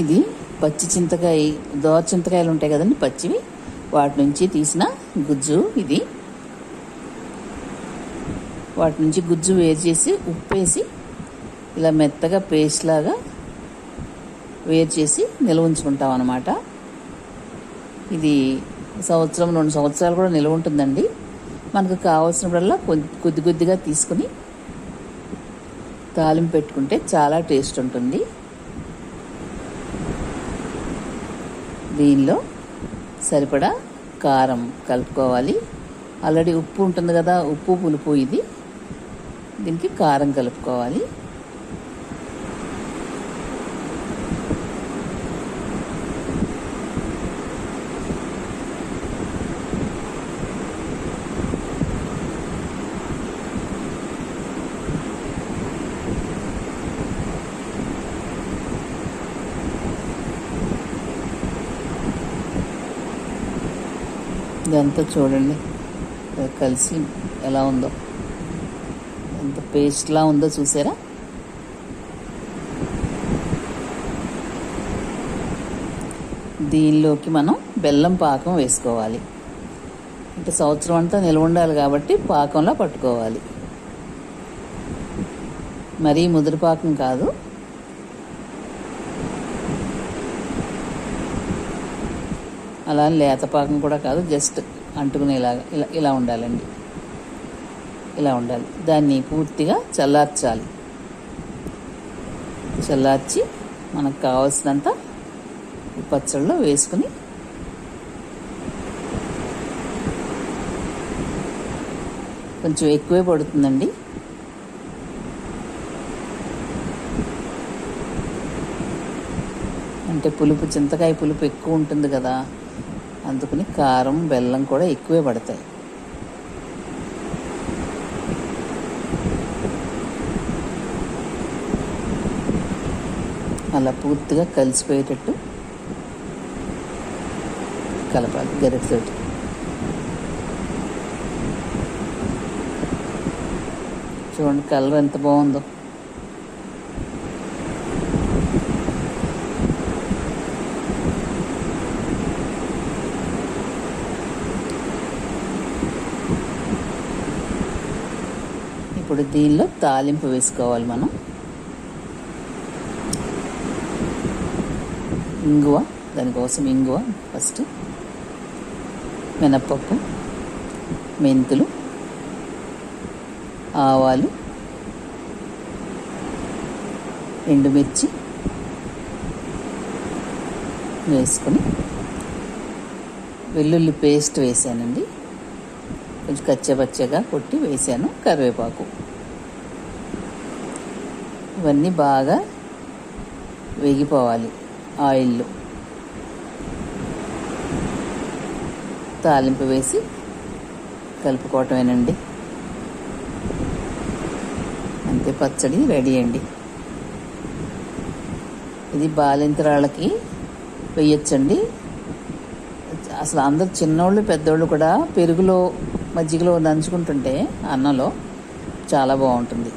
ఇది పచ్చి చింతకాయ దోర చింతకాయలు ఉంటాయి కదండి పచ్చివి. వాటి నుంచి తీసిన గుజ్జు ఇది. వాటి నుంచి గుజ్జు వేరు చేసి ఉప్పేసి ఇలా మెత్తగా పేస్ట్ లాగా వేరు చేసి నిల్వ ఉంచుకుంటాం అనమాట ఇది సంవత్సరం రెండు సంవత్సరాలు కూడా నిల్వ ఉంటుందండి. మనకు కావాల్సినప్పుడల్లా కొద్ది కొద్ది కొద్దిగా తీసుకుని తాలింపు పెట్టుకుంటే చాలా టేస్ట్ ఉంటుంది. దీనిలో సరిపడా కారం కలుపుకోవాలి. ఆల్రెడీ ఉప్పు ఉంటుంది కదా ఉప్పు పులుపు ఇది. దీనికి కారం కలుపుకోవాలి. ఇదంతా చూడండి. కలిసి ఎలా ఉందో. ఎంత పేస్ట్లా ఉందో చూసారా? దీనిలోకి మనం బెల్లం పాకం వేసుకోవాలి. అంటే సంవత్సరం అంతా నిల్వ ఉండాలి కాబట్టి పాకంలో పట్టుకోవాలి. మరీ ముదురు పాకం కాదు. అలా లేతపాకం కూడా కాదు జస్ట్ అంటుకునేలాగా ఇలా ఇలా ఉండాలండి. ఇలా ఉండాలి. దాన్ని పూర్తిగా చల్లార్చాలి. చల్లార్చి మనకు కావాల్సినంత పచ్చళ్ళు పచ్చళ్ళలో వేసుకుని కొంచెం ఎక్కువే పడుతుందండి. అంటే పులుపు చింతకాయ పులుపు ఎక్కువ ఉంటుంది కదా. అందుకని కారం బెల్లం కూడా ఎక్కువే పడతాయి. అలా పూర్తిగా కలిసిపోయేటట్టు కలపాలి గరిటతోటి. చూడండి కలర్ ఎంత బాగుందో. ఇప్పుడు దీనిలో తాలింపు వేసుకోవాలి మనం. ఇంగువ దానికోసం ఇంగువ ఫస్ట్. మినప్పప్పు మెంతులు ఆవాలు ఎండుమిర్చి వేసుకొని వెల్లుల్లి పేస్ట్ వేసానండి. కొంచెం కచ్చపచ్చగా కొట్టి వేసాను కరివేపాకు. ఇవన్నీ బాగా వేగిపోవాలి ఆయిల్లో. తాలింపు వేసి కలుపుకోవటమేనండి. అంతే పచ్చడి రెడీ అండి. ఇది బాలింతరాళ్ళకి వేయచ్చండి. అసలు అందరు చిన్నోళ్ళు పెద్దోళ్ళు కూడా పెరుగులో మజ్జిగలో దంచుకుంటుంటే అన్నంలో చాలా బాగుంటుంది.